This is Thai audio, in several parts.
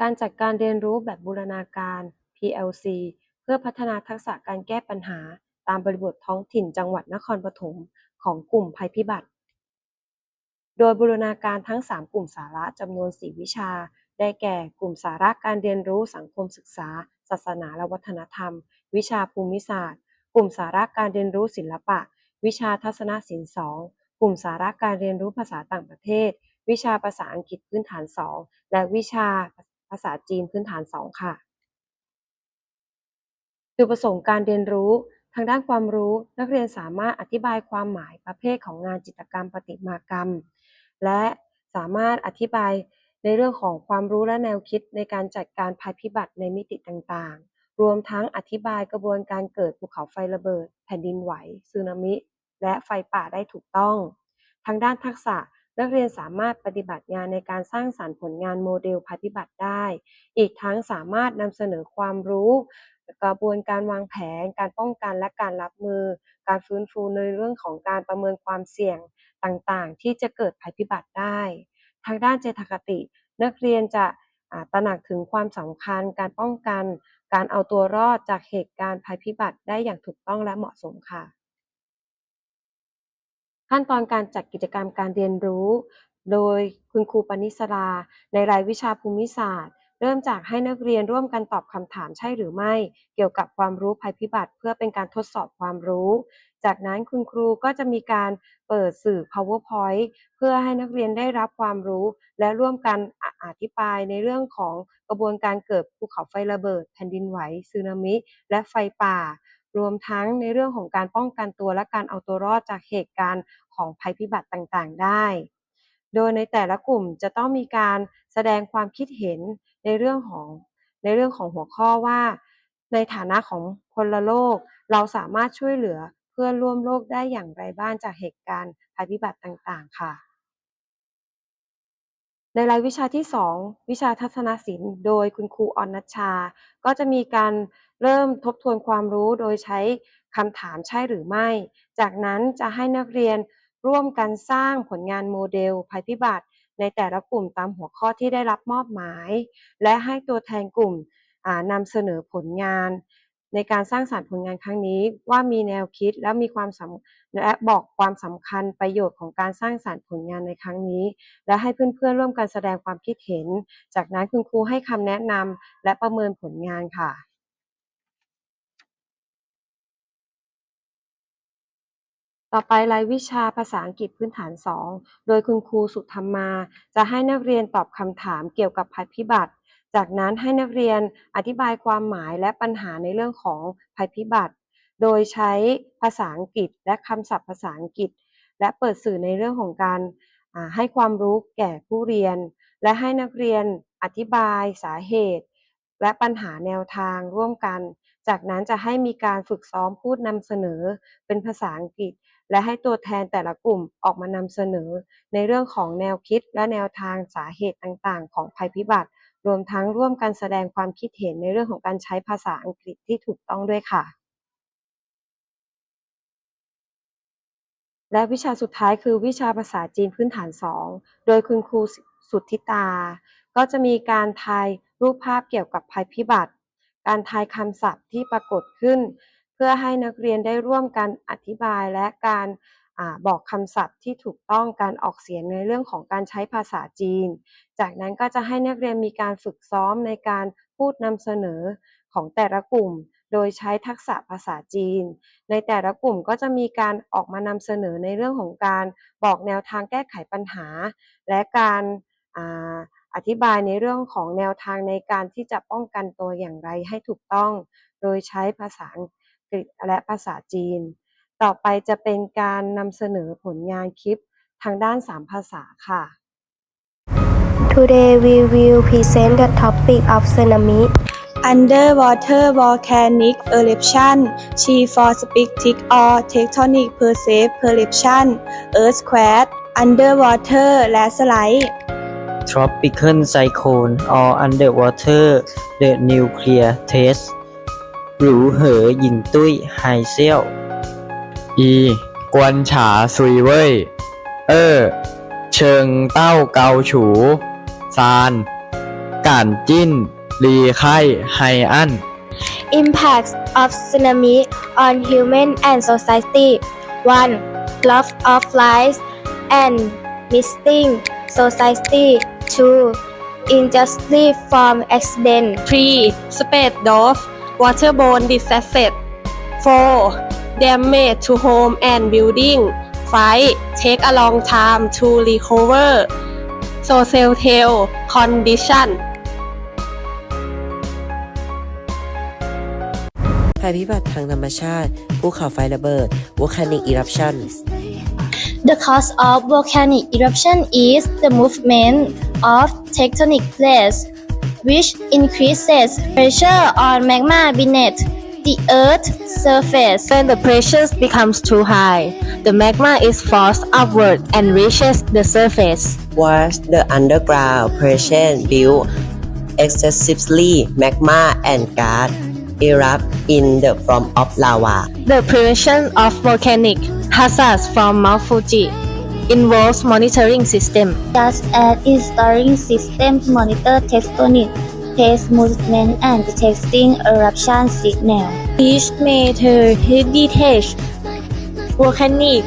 การจัดการเรียนรู้แบบบูรณาการ PLC เพื่อพัฒนาทักษะการแก้ปัญหา ตามบริบทท้องถิ่นจังหวัดนครปฐมของกลุ่มภัยพิบัติ โดยบูรณาการทั้ง 3 กลุ่มสาระจำนวน 4 วิชา ได้แก่กลุ่มสาระการเรียนรู้สังคมศึกษา ศาสนาและวัฒนธรรม วิชาภูมิศาสตร์ กลุ่มสาระการเรียนรู้ศิลปะ วิชาทัศนศิลป์2กลุ่มสาระการเรียนรู้ภาษาต่างประเทศ วิชาภาษาอังกฤษพื้นฐาน 2 และวิชาาษาจีนพื้นฐาน 2 ค่ะ จุดประสงค์การเรียนรู้ ทางด้านความรู้นักเรียนสามารถอธิบายความหมายประเภทของงานจิตรกรรมประติมากรรม และสามารถอธิบายในเรื่องของความรู้และแนวคิดในการจัดการภัยพิบัติในมิติต่างๆ รวมทั้งอธิบายกระบวนการเกิดภูเขาไฟระเบิด แผ่นดินไหวสึนามิ และไฟป่าได้ถูกต้อง ทางด้านทักษะ นักเรียนสามารถปฏิบัติงานในการสร้างสรรค์ผลงานโมเดลภัยพิบัติได้ อีกทั้งสามารถนำเสนอความรู้ กระบวนการวางแผน การป้องกันและการรับมือ การฟื้นฟูในเรื่องของการประเมินความเสี่ยงต่างๆ ที่จะเกิดภัยพิบัติได้ ทางด้านเจตคติ นักเรียนจะตระหนักถึงความสำคัญ การป้องกัน การเอาตัวรอดจากเหตุการณ์ภัยพิบัติได้อย่างถูกต้องและเหมาะสมค่ะ ขั้นตอนการจัดกิจกรรมการเรียนรู้ โดยคุณครูปณิสรา ในรายวิชาภูมิศาสตร์ เริ่มจากให้นักเรียนร่วมกันตอบคำถามใช่หรือไม่ เกี่ยวกับความรู้ภัยพิบัติ เพื่อเป็นการทดสอบความรู้ จากนั้นคุณครูก็จะมีการเปิดสื่อ PowerPoint เพื่อให้นักเรียนได้รับความรู้ และร่วมกันออธิบายในเรื่องของกระบวนการเกิดภูเขาไฟระเบิด แผ่นดินไหวสึนามิ และไฟป่า รวมทั้งในเรื่องของการป้องกันตัวและการเอาตัวรอดจากเหตุการณ์ของภัยพิบัติต่างๆ ได้ โดยในแต่ละกลุ่มจะต้องมีการแสดงความคิดเห็นในเรื่องของในเรื่องของหัวข้อว่า ในฐานะของพลโลก เราสามารถช่วยเหลือเพื่อนร่วมโลกได้อย่างไรบ้างจากเหตุการณ์ภัยพิบัติต่างๆ ค่ะ ในรายวิชาที่ 2 วิชาทัศนศิลป์ โดยคุณครูออนนัชชา ก็จะมีการ เริ่มทบทวนความรู้โดยใช้คำถามใช่หรือไม่ จากนั้นจะให้นักเรียนร่วมกันสร้างผลงานโมเดลภัยพิบัติ ในแต่ละกลุ่มตามหัวข้อที่ได้รับมอบหมาย และให้ตัวแทนกลุ่มนำเสนอผลงาน ในการสร้างสรรค์ผลงานครั้งนี้ ว่ามีแนวคิดและมีความสำและบอกความสำคัญประโยชน์ของการสร้างสรรค์ผลงานในครั้งนี้ และให้เพื่อนๆร่วมกันแสดงความคิดเห็น จากนั้นคุณครูให้คำแนะนำและประเมินผลงานค่ะ ต่อไปรายวิชาภาษาอังกฤษพื้นฐาน 2 โดยคุณครูสุธรรมา จะให้นักเรียนตอบคำถามเกี่ยวกับภัยพิบัติ จากนั้นให้นักเรียนอธิบายความหมายและปัญหาในเรื่องของภัยพิบัติ โดยใช้ภาษาอังกฤษและคำศัพท์ภาษาอังกฤษ และเปิดสื่อในเรื่องของการให้ความรู้แก่ผู้เรียน และให้นักเรียนอธิบายสาเหตุ และปัญหาแนวทางร่วมกัน จากนั้นจะให้มีการฝึกซ้อมพูดนำเสนอเป็นภาษาอังกฤษ และให้ตัวแทนแต่ละกลุ่มออกมานำเสนอ ในเรื่องของแนวคิดและแนวทางสาเหตุต่างๆ ของภัยพิบัติ รวมทั้งร่วมกันแสดงความคิดเห็นในเรื่องของการใช้ภาษาอังกฤษที่ถูกต้องด้วยค่ะ และวิชาสุดท้ายคือวิชาภาษาจีนพื้นฐาน 2 โดยคุณครูสุทธิตา ก็จะมีการทายรูปภาพเกี่ยวกับภัยพิบัติ การทายคำศัพท์ที่ปรากฏขึ้น เพื่อให้นักเรียนได้ร่วมกันอธิบายและการอบอกคำศัพท์ที่ถูกต้องการออกเสียงในเรื่องของการใช้ภาษาจีน จากนั้นก็จะให้นักเรียนมีการฝึกซ้อมในการพูดนำเสนอของแต่ละกลุ่ม โดยใช้ทักษะภาษาจีน ในแต่ละกลุ่มก็จะมีการออกมานำเสนอในเรื่องของการบอกแนวทางแก้ไขปัญหา และการออธิบายในเรื่องของแนวทางในการที่จะป้องกันตัวอย่างไรให้ถูกต้อง โดยใช้ภาษาอังก ฤษและภาษาจีน ต่อไปจะเป็นการนำเสนอผลงานคลิปทางด้าน 3 ภาษาค่ะ Today we will present the topic of tsunami. Underwater volcanic eruption, chi for spectic or tectonic percept perception, earthquake, underwater landslide. tropical cyclone or underwater the nuclear test หรูเหอหยิงตุ้ยไฮเซี่ยว อี กวนฉาซุยเว่ย เออ เชิงเต้าเกาฉู ซานการจิ้นรีไข้ไฮอัน Impacts of tsunami on human and society 1. Loss of lives and missing society 2. Injustice from accident 3. Space dove waterborne diseases 4. Damage to home and building 5. Take a long time to recover social tail condition ภัยพิบัติทางธรรมชาติ ภูเขาไฟระเบิด volcanic eruption The cause of volcanic eruption is the movement of tectonic plates, which increases pressure on magma beneath the Earth's surface. When the pressure becomes too high, the magma is forced upward and reaches the surface. was the underground pressure built excessively magma and gas erupt in the form of lava The prevention of volcanic hazards from Mount Fuji involves monitoring system. just as its storing system to monitor tectonic plate movement and detecting eruption signal. Each meter detects volcanic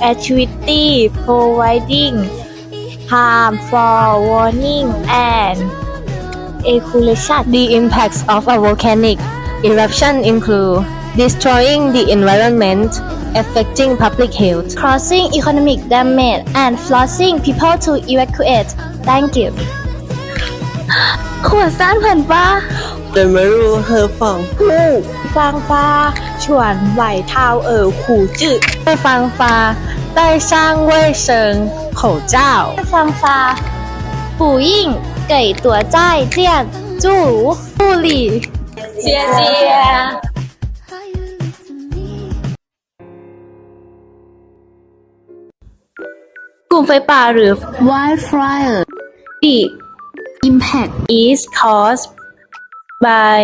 activity providing harm for warning and evaluation. The impacts of a volcanic eruption include destroying the environment, affecting public health, causing economic damage, and forcing people to evacuate. Thank you. ขวดซ่านผ่านฟ้าเดินมารูเฮอฟังผู้ฟังฟ้าชวนไหวเท้าเอ๋อขู่จืดอไปฟังฟ้าได้สร้างเว่ยเซิงโขเจ้าไปฟังฟ้าปู่ยิ่งเก๋ตัวใจเจียนจู่ผู้หลี่เจียเจีย มไฟป่าหรือ wildfire the impact is caused by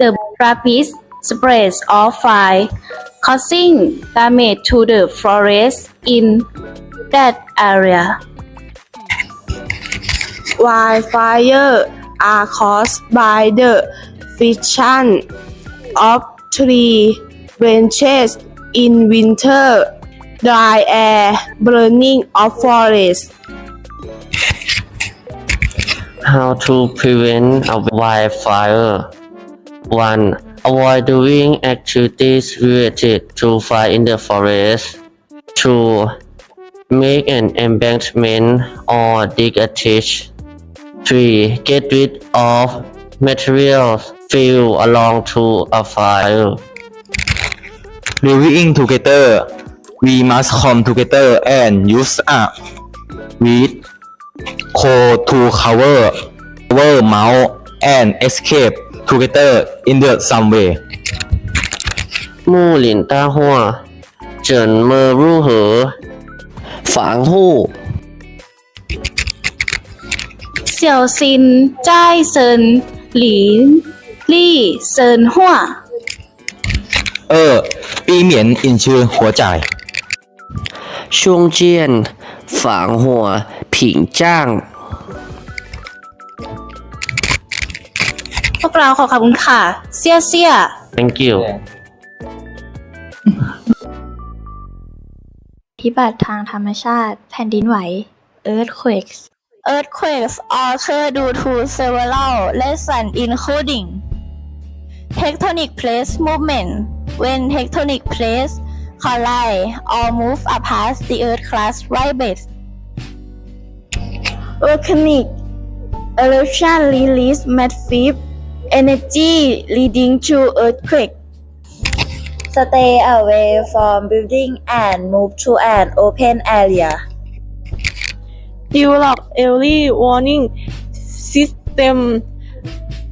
the rapid spread of fire causing damage to the forest in that area wildfire are caused by the fission of tree branches in winter, dry air, burning of forest. How to prevent a wildfire? 1. Avoid doing activities related to fire in the forest. 2. Make an embankment or dig a ditch. 3. Get rid of materials filled along to a fire. Living together we must come together and use up with co to cover cover mount and escape together in the some way มู่หลินต้าหัวเจินเมอรู้เหอฝางหูเสี่ยวซินจ้ายเซินหลินลี่เซินหัวเออปีเหมียนอินชื่อหัวใจ ช่วงเจียน ฝางหัว ผิงจ้าง พวกเราขอขอบคุณค่ะ เสียเสีย thank you พิบัติทางธรรมชาติ แผ่นดินไหว earthquakes earthquakes occur due to several lessons including tectonic plate movement when tectonic plates collide or move apart the earth crust vibrates Volcanic eruption release massive energy leading to earthquake. Stay away from building and move to an open area. Develop early warning system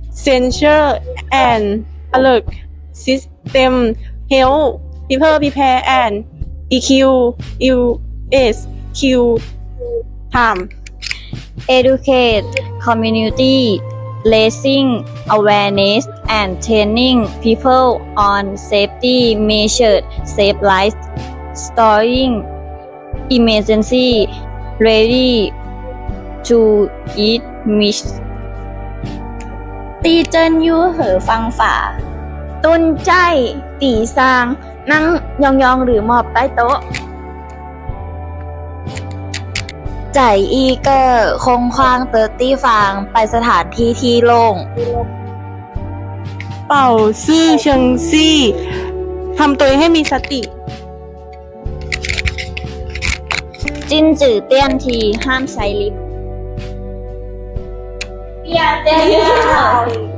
sensor and alert system help people prepare and EQ US Q time educate community raising awareness and training people on safety measures save lives storing emergency ready to eat meat ตีเจินยูเหอฟังฝ่าตุนใจ ตีซาง นั่งยองๆหรือหมอบใต้โต๊ะใจอีเกอร์คงควางเตอร์ตี้ฟางไปสถานที่ที่โล่งเป่าซื่อเชิงซี่ทำตัวเองให้มีสติ จินจือเตี้ยนทีห้ามใช้ลิฟต์ Yeah,